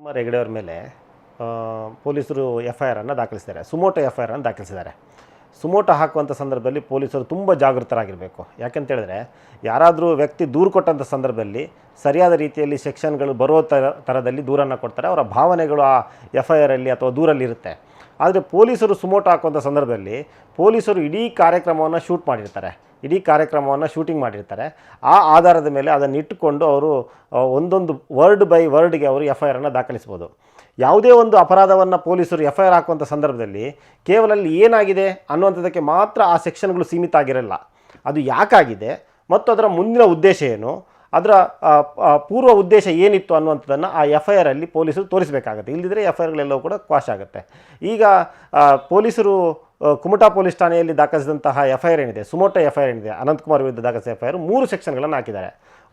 ಕುಮಾರ್ ಹೆಗಡೆ ಅವ್ರ ಮೇಲೆ ಪೊಲೀಸರು ಎಫ್ ಐ ಆರನ್ನು ದಾಖಲಿಸಿದ್ದಾರೆ. ಸುಮೋಟೋ ಎಫ್ ಐ ಆರನ್ನು ದಾಖಲಿಸಿದ್ದಾರೆ. ಸುಮೋಟೋ ಹಾಕುವಂಥ ಸಂದರ್ಭದಲ್ಲಿ ಪೊಲೀಸರು ತುಂಬ ಜಾಗೃತರಾಗಿರಬೇಕು. ಯಾಕಂತೇಳಿದ್ರೆ ಯಾರಾದರೂ ವ್ಯಕ್ತಿ ದೂರು ಕೊಟ್ಟಂಥ ಸಂದರ್ಭದಲ್ಲಿ ಸರಿಯಾದ ರೀತಿಯಲ್ಲಿ ಸೆಕ್ಷನ್ಗಳು ಬರೋ ಥರ ಥರದಲ್ಲಿ ದೂರನ್ನು ಕೊಡ್ತಾರೆ. ಅವರ ಭಾವನೆಗಳು ಆ ಎಫ್ ಐ ಆರಲ್ಲಿ ಅಥವಾ ದೂರಲ್ಲಿ ಇರುತ್ತೆ ಆದರೆ ಪೊಲೀಸರು ಸುಮೋಟ್ ಹಾಕುವಂಥ ಸಂದರ್ಭದಲ್ಲಿ ಪೊಲೀಸರು ಇಡೀ ಕಾರ್ಯಕ್ರಮವನ್ನು ಶೂಟ್ ಮಾಡಿರ್ತಾರೆ. ಇಡೀ ಕಾರ್ಯಕ್ರಮವನ್ನು ಶೂಟಿಂಗ್ ಮಾಡಿರ್ತಾರೆ. ಆ ಆಧಾರದ ಮೇಲೆ ಅದನ್ನು ಇಟ್ಟುಕೊಂಡು ಅವರು ಒಂದೊಂದು ವರ್ಡ್ ಬೈ ವರ್ಡ್ಗೆ ಅವರು ಎಫ್ ಐ ಆರನ್ನು ದಾಖಲಿಸ್ಬೋದು ಯಾವುದೇ ಒಂದು ಅಪರಾಧವನ್ನು ಪೊಲೀಸರು ಎಫ್ ಐ ಆರ್ ಹಾಕುವಂಥ ಸಂದರ್ಭದಲ್ಲಿ ಕೇವಲ ಅಲ್ಲಿ ಏನಾಗಿದೆ ಅನ್ನುವಂಥದ್ದಕ್ಕೆ ಮಾತ್ರ ಆ ಸೆಕ್ಷನ್ಗಳು ಸೀಮಿತ ಆಗಿರಲ್ಲ. ಅದು ಯಾಕಾಗಿದೆ ಮತ್ತು ಅದರ ಮುಂದಿನ ಉದ್ದೇಶ ಏನು? ಅದರ ಪೂರ್ವ ಉದ್ದೇಶ ಏನಿತ್ತು ಅನ್ನುವಂಥದ್ದನ್ನು ಆ ಎಫ್ ಐ ಆರಲ್ಲಿ ಪೊಲೀಸರು ತೋರಿಸಬೇಕಾಗುತ್ತೆ. ಇಲ್ಲದಿದ್ದರೆ ಎಫ್ ಐ ಆರ್ಗಳೆಲ್ಲವೂ ಕೂಡ ಕ್ವಾಶ್ ಆಗುತ್ತೆ. ಈಗ ಪೊಲೀಸರು ಕುಮಟಾ ಪೊಲೀಸ್ ಠಾಣೆಯಲ್ಲಿ ದಾಖಲಿಸಿದಂತಹ ಎಫ್ ಐ ಆರ್ ಏನಿದೆ, ಸುಮೋಟೋ ಎಫ್ ಐ ಆರ್ ಏನಿದೆ, ಅನಂತಕುಮಾರ್ ವಿರುದ್ಧ ದಾಖಲಿಸಿದ ಎಫ್ ಐ ಆರ್ ಮೂರು ಸೆಕ್ಷನ್ಗಳನ್ನು ಹಾಕಿದ್ದಾರೆ.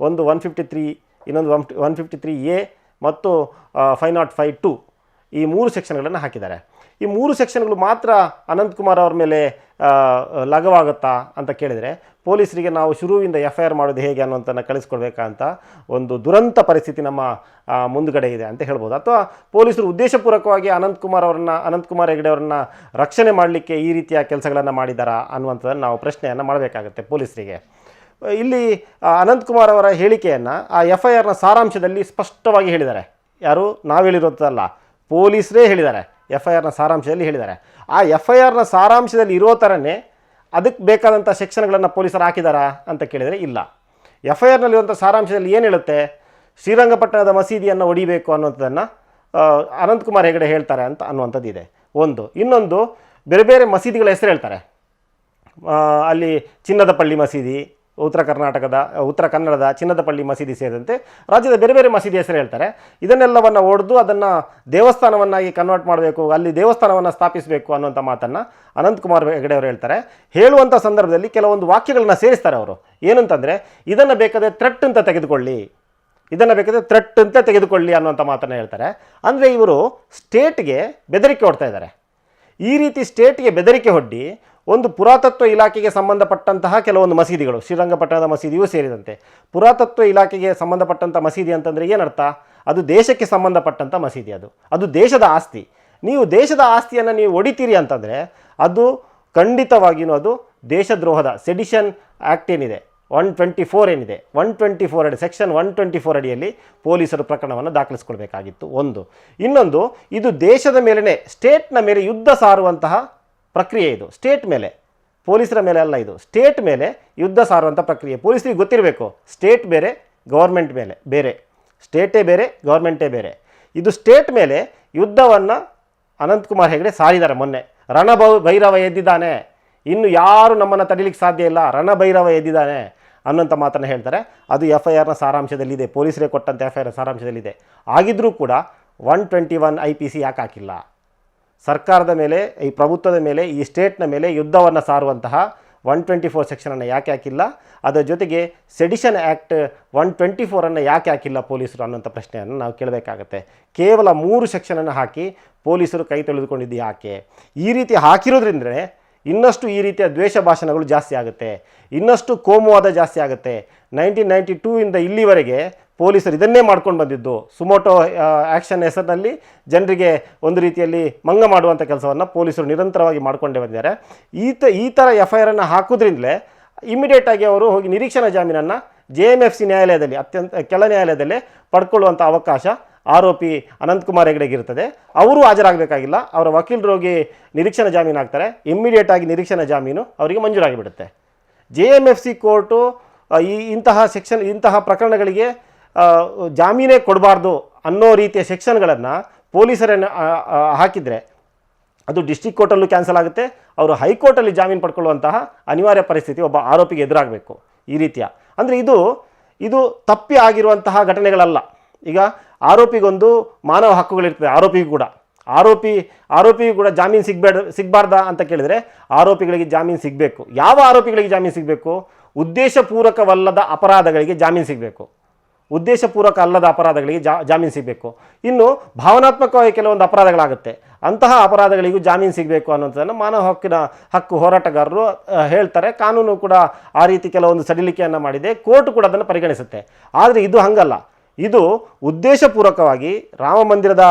ಒಂದು ಒನ್ ಫಿಫ್ಟಿ ತ್ರೀ, ಇನ್ನೊಂದು one one fifty three A ಮತ್ತು ಫೈವ್ ನಾಟ್ ಫೈವ್ ಟು. ಈ ಮೂರು ಸೆಕ್ಷನ್ಗಳನ್ನು ಹಾಕಿದ್ದಾರೆ. ಈ ಮೂರು ಸೆಕ್ಷನ್ಗಳು ಮಾತ್ರ ಅನಂತಕುಮಾರ್ ಅವ್ರ ಮೇಲೆ ಲಘವಾಗುತ್ತಾ ಅಂತ ಕೇಳಿದರೆ ಪೊಲೀಸರಿಗೆ ನಾವು ಶುರುವಿಂದ ಎಫ್ ಐ ಆರ್ ಮಾಡೋದು ಹೇಗೆ ಅನ್ನೋಂಥನ್ನು ಕಳಿಸ್ಕೊಡ್ಬೇಕಂತ ಒಂದು ದುರಂತ ಪರಿಸ್ಥಿತಿ ನಮ್ಮ ಮುಂದುಗಡೆ ಇದೆ ಅಂತ ಹೇಳ್ಬೋದು. ಅಥವಾ ಪೊಲೀಸರು ಉದ್ದೇಶಪೂರ್ವಕವಾಗಿ ಅನಂತಕುಮಾರ್ ಅವರನ್ನ ಅನಂತಕುಮಾರ್ ಹೆಗಡೆ ಅವರನ್ನ ರಕ್ಷಣೆ ಮಾಡಲಿಕ್ಕೆ ಈ ರೀತಿಯ ಕೆಲಸಗಳನ್ನು ಮಾಡಿದ್ದಾರಾ ಅನ್ನುವಂಥದ್ದನ್ನು ನಾವು ಪ್ರಶ್ನೆಯನ್ನು ಮಾಡಬೇಕಾಗುತ್ತೆ ಪೊಲೀಸರಿಗೆ. ಇಲ್ಲಿ ಅನಂತಕುಮಾರ್ ಅವರ ಹೇಳಿಕೆಯನ್ನು ಆ ಎಫ್ ಐ ಆರ್ನ ಸಾರಾಂಶದಲ್ಲಿ ಸ್ಪಷ್ಟವಾಗಿ ಹೇಳಿದ್ದಾರೆ. ಯಾರು? ನಾವು ಹೇಳಿರೋದಲ್ಲ. ಪೊಲೀಸರೇ ಹೇಳಿದ್ದಾರೆ. ಎಫ್ ಐ ಆರ್ನ ಸಾರಾಂಶದಲ್ಲಿ ಹೇಳಿದ್ದಾರೆ. ಆ ಎಫ್ ಐ ಆರ್ನ ಸಾರಾಂಶದಲ್ಲಿ ಇರೋ ಥರನೇ ಅದಕ್ಕೆ ಬೇಕಾದಂಥ ಸೆಕ್ಷನ್ಗಳನ್ನು ಪೊಲೀಸರು ಹಾಕಿದಾರಾ ಅಂತ ಕೇಳಿದರೆ ಇಲ್ಲ. ಎಫ್ ಐ ಆರ್ನಲ್ಲಿರುವಂಥ ಸಾರಾಂಶದಲ್ಲಿ ಏನು ಹೇಳುತ್ತೆ? ಶ್ರೀರಂಗಪಟ್ಟಣದ ಮಸೀದಿಯನ್ನು ಒಡಿಬೇಕು ಅನ್ನೋಂಥದ್ದನ್ನು ಅನಂತಕುಮಾರ್ ಹೆಗಡೆ ಹೇಳ್ತಾರೆ ಅಂತ ಅನ್ನುವಂಥದ್ದು ಇದೆ. ಒಂದು. ಇನ್ನೊಂದು, ಬೇರೆ ಬೇರೆ ಮಸೀದಿಗಳ ಹೆಸರು ಹೇಳ್ತಾರೆ. ಅಲ್ಲಿ ಚಿನ್ನದ ಪಳ್ಳಿ ಮಸೀದಿ ಉತ್ತರ ಕರ್ನಾಟಕದ, ಉತ್ತರ ಕನ್ನಡದ ಚಿನ್ನದಪಳ್ಳಿ ಮಸೀದಿ ಸೇರಿದಂತೆ ರಾಜ್ಯದ ಬೇರೆ ಬೇರೆ ಮಸೀದಿ ಹೆಸರು ಹೇಳ್ತಾರೆ. ಇದನ್ನೆಲ್ಲವನ್ನು ಒಡೆದು ಅದನ್ನು ದೇವಸ್ಥಾನವನ್ನಾಗಿ ಕನ್ವರ್ಟ್ ಮಾಡಬೇಕು, ಅಲ್ಲಿ ದೇವಸ್ಥಾನವನ್ನು ಸ್ಥಾಪಿಸಬೇಕು ಅನ್ನುವಂಥ ಮಾತನ್ನು ಅನಂತಕುಮಾರ್ ಹೆಗಡೆ ಅವರು ಹೇಳ್ತಾರೆ. ಹೇಳುವಂಥ ಸಂದರ್ಭದಲ್ಲಿ ಕೆಲವೊಂದು ವಾಕ್ಯಗಳನ್ನ ಸೇರಿಸ್ತಾರೆ ಅವರು. ಏನಂತಂದರೆ, ಇದನ್ನು ಬೇಕಾದರೆ ಥ್ರೆಟ್ ಅಂತ ತೆಗೆದುಕೊಳ್ಳಿ. ಇದನ್ನು ಬೇಕಾದರೆ ಥ್ರೆಟ್ ಅಂತ ತೆಗೆದುಕೊಳ್ಳಿ ಅನ್ನುವಂಥ ಮಾತನ್ನು ಹೇಳ್ತಾರೆ. ಅಂದರೆ ಇವರು ಸ್ಟೇಟ್ಗೆ ಬೆದರಿಕೆ ಹೊಡ್ತಾ ಇದ್ದಾರೆ. ಈ ರೀತಿ ಸ್ಟೇಟ್ಗೆ ಬೆದರಿಕೆ ಒಡ್ಡಿ ಒಂದು ಪುರಾತತ್ವ ಇಲಾಖೆಗೆ ಸಂಬಂಧಪಟ್ಟಂತಹ ಕೆಲವೊಂದು ಮಸೀದಿಗಳು, ಶ್ರೀರಂಗಪಟ್ಟಣದ ಮಸೀದಿಯೂ ಸೇರಿದಂತೆ. ಪುರಾತತ್ವ ಇಲಾಖೆಗೆ ಸಂಬಂಧಪಟ್ಟಂಥ ಮಸೀದಿ ಅಂತಂದರೆ ಏನರ್ಥ? ಅದು ದೇಶಕ್ಕೆ ಸಂಬಂಧಪಟ್ಟಂಥ ಮಸೀದಿ ಅದು. ಅದು ದೇಶದ ಆಸ್ತಿ. ನೀವು ದೇಶದ ಆಸ್ತಿಯನ್ನು ನೀವು ಒಡಿತೀರಿ ಅಂತಂದರೆ, ಅದು ಖಂಡಿತವಾಗಿಯೂ ಅದು ದೇಶದ್ರೋಹದ, ಸೆಡಿಷನ್ ಆ್ಯಕ್ಟ್ ಏನಿದೆ, ಒನ್ ಟ್ವೆಂಟಿ ಫೋರ್ ಏನಿದೆ, ಒನ್ ಟ್ವೆಂಟಿ ಫೋರ್ ಅಡಿ, ಸೆಕ್ಷನ್ ಒನ್ ಟ್ವೆಂಟಿ ಫೋರ್ ಅಡಿಯಲ್ಲಿ ಪೊಲೀಸರು ಪ್ರಕರಣವನ್ನು ದಾಖಲಿಸ್ಕೊಳ್ಬೇಕಾಗಿತ್ತು. ಒಂದು. ಇನ್ನೊಂದು, ಇದು ದೇಶದ ಮೇಲೇ ಸ್ಟೇಟ್ನ ಮೇಲೆ ಯುದ್ಧ ಸಾರುವಂತಹ ಪ್ರಕ್ರಿಯೆ ಇದು. ಸ್ಟೇಟ್ ಮೇಲೆ, ಪೊಲೀಸರ ಮೇಲೆ ಅಲ್ಲ ಇದು. ಸ್ಟೇಟ್ ಮೇಲೆ ಯುದ್ಧ ಸಾರುವಂಥ ಪ್ರಕ್ರಿಯೆ. ಪೊಲೀಸರಿಗೆ ಗೊತ್ತಿರಬೇಕು. ಸ್ಟೇಟ್ ಬೇರೆ, ಗೌರ್ಮೆಂಟ್ ಮೇಲೆ, ಬೇರೆ. ಸ್ಟೇಟೇ ಬೇರೆ, ಗೌರ್ಮೆಂಟೇ ಬೇರೆ. ಇದು ಸ್ಟೇಟ್ ಮೇಲೆ ಯುದ್ಧವನ್ನು ಅನಂತಕುಮಾರ್ ಹೆಗಡೆ ಸಾರಿದ್ದಾರೆ ಮೊನ್ನೆ. ರಣಭೌ, ಭೈರವ ಎದ್ದಿದ್ದಾನೆ. ಇನ್ನು ಯಾರು ನಮ್ಮನ್ನು ತಡಿಲಿಕ್ಕೆ ಸಾಧ್ಯ ಇಲ್ಲ. ರಣಭೈರವ ಎದ್ದಿದ್ದಾನೆ ಅನ್ನೋಂಥ ಮಾತನ್ನು ಹೇಳ್ತಾರೆ. ಅದು ಎಫ್ ಐ ಆರ್ನ ಸಾರಾಂಶದಲ್ಲಿದೆ. ಪೊಲೀಸರೇ ಕೊಟ್ಟಂಥ ಎಫ್ ಐ ಆರ್ ಸಾರಾಂಶದಲ್ಲಿದೆ. ಆಗಿದ್ದರೂ ಕೂಡ one twenty one I P C ಯಾಕೆ ಹಾಕಿಲ್ಲ? ಸರ್ಕಾರದ ಮೇಲೆ, ಈ ಪ್ರಭುತ್ವದ ಮೇಲೆ, ಈ ಸ್ಟೇಟ್ನ ಮೇಲೆ ಯುದ್ಧವನ್ನು ಸಾರುವಂತಹ ಒನ್ ಟ್ವೆಂಟಿ ಫೋರ್ ಸೆಕ್ಷನನ್ನು ಯಾಕೆ ಹಾಕಿಲ್ಲ? ಅದರ ಜೊತೆಗೆ ಸೆಡಿಷನ್ ಆ್ಯಕ್ಟ್ ಒನ್ ಟ್ವೆಂಟಿ ಫೋರನ್ನು ಯಾಕೆ ಹಾಕಿಲ್ಲ ಪೊಲೀಸರು ಅನ್ನೋಂಥ ಪ್ರಶ್ನೆಯನ್ನು ನಾವು ಕೇಳಬೇಕಾಗತ್ತೆ. ಕೇವಲ ಮೂರು ಸೆಕ್ಷನನ್ನು ಹಾಕಿ ಪೊಲೀಸರು ಕೈ ತೊಳೆದುಕೊಂಡಿದ್ದು ಯಾಕೆ? ಈ ರೀತಿ ಹಾಕಿರೋದ್ರಿಂದ ಇನ್ನಷ್ಟು ಈ ರೀತಿಯ ದ್ವೇಷ ಭಾಷಣಗಳು ಜಾಸ್ತಿ ಆಗುತ್ತೆ. ಇನ್ನಷ್ಟು ಕೋಮುವಾದ ಜಾಸ್ತಿ ಆಗುತ್ತೆ. ನೈನ್ಟೀನ್ ನೈಂಟಿ ಟೂ ಇಂದ ಇಲ್ಲಿವರೆಗೆ ಪೊಲೀಸರು ಇದನ್ನೇ ಮಾಡ್ಕೊಂಡು ಬಂದಿದ್ದು. ಸುಮೋಟೋ ಆ್ಯಕ್ಷನ್ ಹೆಸರಿನಲ್ಲಿ ಜನರಿಗೆ ಒಂದು ರೀತಿಯಲ್ಲಿ ಮಂಗ ಮಾಡುವಂಥ ಕೆಲಸವನ್ನು ಪೊಲೀಸರು ನಿರಂತರವಾಗಿ ಮಾಡಿಕೊಂಡೇ ಬಂದಿದ್ದಾರೆ. ಈ ತ ಈ ಥರ ಎಫ್ ಐ ಆರನ್ನು ಹಾಕೋದ್ರಿಂದಲೇ ಇಮಿಡಿಯೇಟಾಗಿ ಅವರು ಹೋಗಿ ನಿರೀಕ್ಷಣಾ ಜಾಮೀನನ್ನು ಜೆ ಎಂ ಎಫ್ ಸಿ ನ್ಯಾಯಾಲಯದಲ್ಲಿ, ಅತ್ಯಂತ ಕೆಳ ನ್ಯಾಯಾಲಯದಲ್ಲೇ ಪಡ್ಕೊಳ್ಳುವಂಥ ಅವಕಾಶ ಆರೋಪಿ ಅನಂತಕುಮಾರ್ ಹೆಗಡೆಗೆ ಇರ್ತದೆ. ಅವರು ಹಾಜರಾಗಬೇಕಾಗಿಲ್ಲ. ಅವರ ವಕೀಲರು ಹೋಗಿ ನಿರೀಕ್ಷಣಾ ಜಾಮೀನು ಹಾಕ್ತಾರೆ. ಇಮ್ಮಿಡಿಯೇಟಾಗಿ ನಿರೀಕ್ಷಣಾ ಜಾಮೀನು ಅವರಿಗೆ ಮಂಜೂರಾಗಿಬಿಡುತ್ತೆ. J M F C court ಈ ಇಂತಹ ಸೆಕ್ಷನ್, ಇಂತಹ ಪ್ರಕರಣಗಳಿಗೆ ಜಾಮೀನೇ ಕೊಡಬಾರ್ದು ಅನ್ನೋ ರೀತಿಯ ಸೆಕ್ಷನ್ಗಳನ್ನು ಪೊಲೀಸರನ್ನು ಹಾಕಿದರೆ ಅದು ಡಿಸ್ಟಿಕ್ ಕೋರ್ಟಲ್ಲೂ ಕ್ಯಾನ್ಸಲ್ ಆಗುತ್ತೆ. ಅವರು ಹೈಕೋರ್ಟಲ್ಲಿ ಜಾಮೀನು ಪಡ್ಕೊಳ್ಳುವಂತಹ ಅನಿವಾರ್ಯ ಪರಿಸ್ಥಿತಿ ಒಬ್ಬ ಆರೋಪಿಗೆ ಎದುರಾಗಬೇಕು ಈ ರೀತಿಯ. ಅಂದರೆ ಇದು ಇದು ತಪ್ಪಿ ಆಗಿರುವಂತಹ ಘಟನೆಗಳಲ್ಲ. ಈಗ ಆರೋಪಿಗೊಂದು ಮಾನವ ಹಕ್ಕುಗಳಿರ್ತದೆ, ಆರೋಪಿಗೂ ಕೂಡ. ಆರೋಪಿ, ಆರೋಪಿಗೂ ಕೂಡ ಜಾಮೀನು ಸಿಗಬೇಡ, ಸಿಗಬಾರ್ದಾ ಅಂತ ಕೇಳಿದರೆ ಆರೋಪಿಗಳಿಗೆ ಜಾಮೀನು ಸಿಗಬೇಕು. ಯಾವ ಆರೋಪಿಗಳಿಗೆ ಜಾಮೀನು ಸಿಗಬೇಕು? ಉದ್ದೇಶಪೂರ್ವಕವಲ್ಲದ ಅಪರಾಧಗಳಿಗೆ ಜಾಮೀನು ಸಿಗಬೇಕು. ಉದ್ದೇಶಪೂರ್ವಕ ಅಲ್ಲದ ಅಪರಾಧಗಳಿಗೆ ಜಾಮೀನು ಸಿಗಬೇಕು. ಇನ್ನು ಭಾವನಾತ್ಮಕವಾಗಿ ಕೆಲವೊಂದು ಅಪರಾಧಗಳಾಗುತ್ತೆ. ಅಂತಹ ಅಪರಾಧಗಳಿಗೂ ಜಾಮೀನು ಸಿಗಬೇಕು ಅನ್ನೋದನ್ನು ಮಾನವ ಹಕ್ಕಿನ ಹಕ್ಕು ಹೋರಾಟಗಾರರು ಹೇಳ್ತಾರೆ. ಕಾನೂನು ಕೂಡ ಆ ರೀತಿ ಕೆಲವೊಂದು ಸಡಿಲಿಕೆಯನ್ನು ಮಾಡಿದೆ. ಕೋರ್ಟ್ ಕೂಡ ಅದನ್ನು ಪರಿಗಣಿಸುತ್ತೆ. ಆದರೆ ಇದು ಹಂಗಲ್ಲ. ಇದು ಉದ್ದೇಶಪೂರ್ವಕವಾಗಿ ರಾಮ ಮಂದಿರದ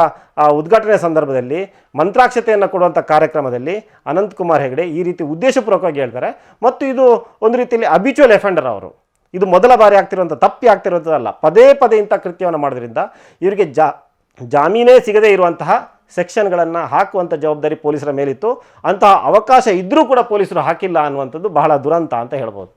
ಉದ್ಘಾಟನೆ ಸಂದರ್ಭದಲ್ಲಿ, ಮಂತ್ರಾಕ್ಷತೆಯನ್ನು ಕೊಡುವಂಥ ಕಾರ್ಯಕ್ರಮದಲ್ಲಿ ಅನಂತಕುಮಾರ್ ಹೆಗಡೆ ಈ ರೀತಿ ಉದ್ದೇಶಪೂರ್ವಕವಾಗಿ ಹೇಳ್ತಾರೆ. ಮತ್ತು ಇದು ಒಂದು ರೀತಿಯಲ್ಲಿ ಅಬಿಚುವಲ್ ಎಫೆಂಡರ್ ಅವರು. ಇದು ಮೊದಲ ಬಾರಿ ಆಗ್ತಿರುವಂಥ, ತಪ್ಪಿ ಆಗ್ತಿರುವಂಥದ್ದಲ್ಲ. ಪದೇ ಪದೇ ಇಂಥ ಕೃತ್ಯವನ್ನು ಮಾಡೋದ್ರಿಂದ ಇವರಿಗೆ ಜಾ, ಜಾಮೀನೇ ಸಿಗದೇ ಇರುವಂತಹ ಸೆಕ್ಷನ್ಗಳನ್ನು ಹಾಕುವಂಥ ಜವಾಬ್ದಾರಿ ಪೊಲೀಸರ ಮೇಲಿತ್ತು. ಅಂತಹ ಅವಕಾಶ ಇದ್ದರೂ ಕೂಡ ಪೊಲೀಸರು ಹಾಕಿಲ್ಲ ಅನ್ನುವಂಥದ್ದು ಬಹಳ ದುರಂತ ಅಂತ ಹೇಳ್ಬೋದು.